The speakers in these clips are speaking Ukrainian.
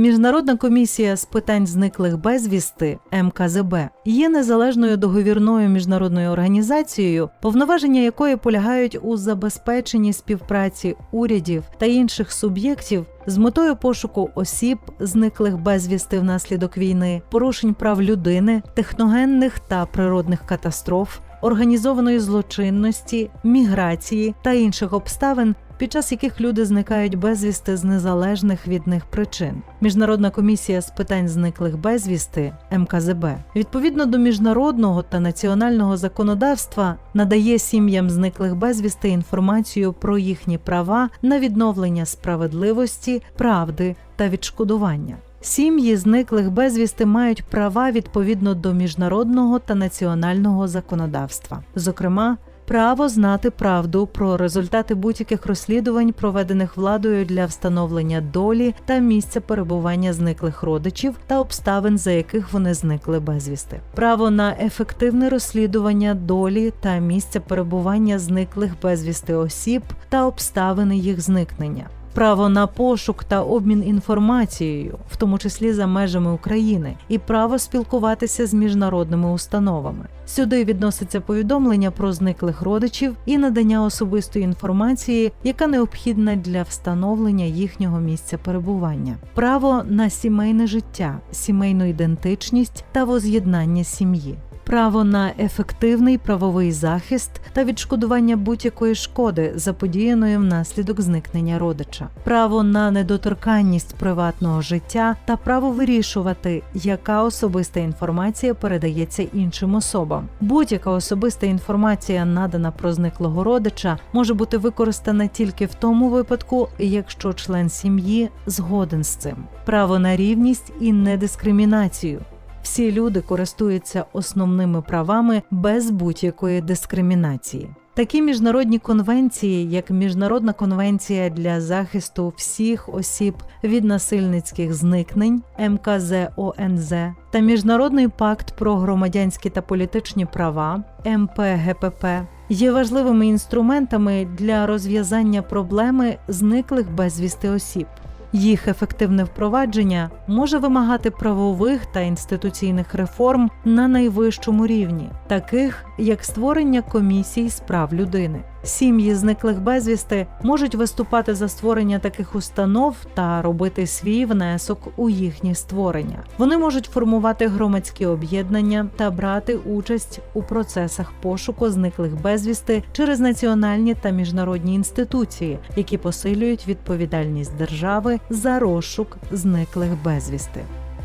Міжнародна комісія з питань зниклих безвісти МКЗБ є незалежною договірною міжнародною організацією, повноваження якої полягають у забезпеченні співпраці урядів та інших суб'єктів з метою пошуку осіб, зниклих безвісти внаслідок війни, порушень прав людини, техногенних та природних катастроф, організованої злочинності, міграції та інших обставин, під час яких люди зникають безвісти з незалежних від них причин. Міжнародна комісія з питань зниклих безвісти МКЗБ відповідно до міжнародного та національного законодавства надає сім'ям зниклих безвісти інформацію про їхні права на відновлення справедливості, правди та відшкодування. Сім'ї зниклих безвісти мають права відповідно до міжнародного та національного законодавства, зокрема. Право знати правду про результати будь-яких розслідувань, проведених владою для встановлення долі та місця перебування зниклих родичів та обставин, за яких вони зникли безвісти. Право на ефективне розслідування долі та місця перебування зниклих безвісти осіб та обставини їх зникнення право на пошук та обмін інформацією, в тому числі за межами України, і право спілкуватися з міжнародними установами. Сюди відноситься повідомлення про зниклих родичів і надання особистої інформації, яка необхідна для встановлення їхнього місця перебування, право на сімейне життя, сімейну ідентичність та воз'єднання сім'ї право на ефективний правовий захист та відшкодування будь-якої шкоди, заподіяної внаслідок зникнення родича, право на недоторканність приватного життя та право вирішувати, яка особиста інформація передається іншим особам. Будь-яка особиста інформація, надана про зниклого родича, може бути використана тільки в тому випадку, якщо член сім'ї згоден з цим. Право на рівність і недискримінацію. Всі люди користуються основними правами без будь-якої дискримінації. Такі міжнародні конвенції, як Міжнародна конвенція для захисту всіх осіб від насильницьких зникнень МКЗ ОНЗ та Міжнародний пакт про громадянські та політичні права МПГПП, є важливими інструментами для розв'язання проблеми зниклих безвісти осіб. Їх ефективне впровадження може вимагати правових та інституційних реформ на найвищому рівні, таких як створення комісій з прав людини. Сім'ї зниклих безвісти можуть виступати за створення таких установ та робити свій внесок у їхнє створення. Вони можуть формувати громадські об'єднання та брати участь у процесах пошуку зниклих безвісти через національні та міжнародні інституції, які посилюють відповідальність держави за розшук зниклих безвісти.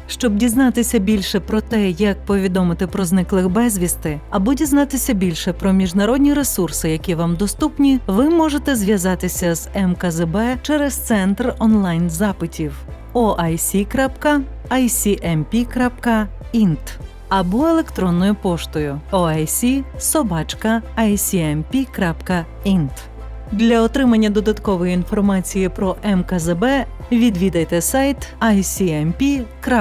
Щоб дізнатися більше про те, як повідомити про зниклих безвісти, або дізнатися більше про міжнародні ресурси, які вам доступні, ви можете зв'язатися з МКЗБ через центр онлайн запитів oic.icmp.int або електронною поштою oic.sobachka.icmp.int. Для отримання додаткової інформації про МКЗБ відвідайте сайт icmp.int.